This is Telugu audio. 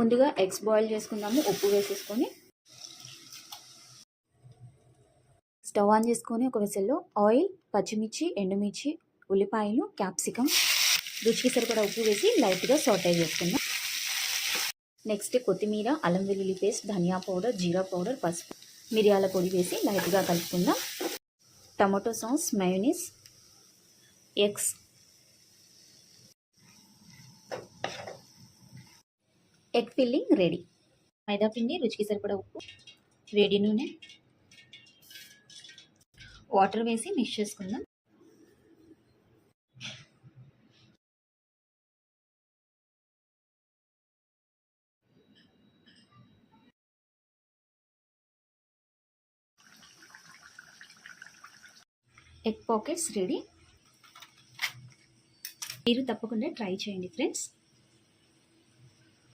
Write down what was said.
ముందుగా ఎగ్స్ బాయిల్ చేసుకుందాము. ఉప్పు వేసేసుకొని స్టవ్ ఆన్ చేసుకొని ఒక వెసల్లో ఆయిల్ పచ్చిమిర్చి ఎండుమిర్చి ఉల్లిపాయలు క్యాప్సికమ్ రుచికి సరిపడా ఉప్పు వేసి లైట్గా సాటే చేసుకుందాం. నెక్స్ట్ కొత్తిమీర అల్లం వెల్లుల్లి పేస్ట్ ధనియా పౌడర్ జీరా పౌడర్ పసుపు మిరియాల పొడి వేసి లైట్గా కలుపుకుందాం. Tomato sauce mayonnaise eggs egg filling ready. మైదా పిండి రుచికి సరిపడా ఉప్పు వేడి నూనె వాటర్ వేసి మిక్స్ చేసుకుందాం. Egg pockets ready. మీరు తప్పకుండా ట్రై చేయండి ఫ్రెండ్స్.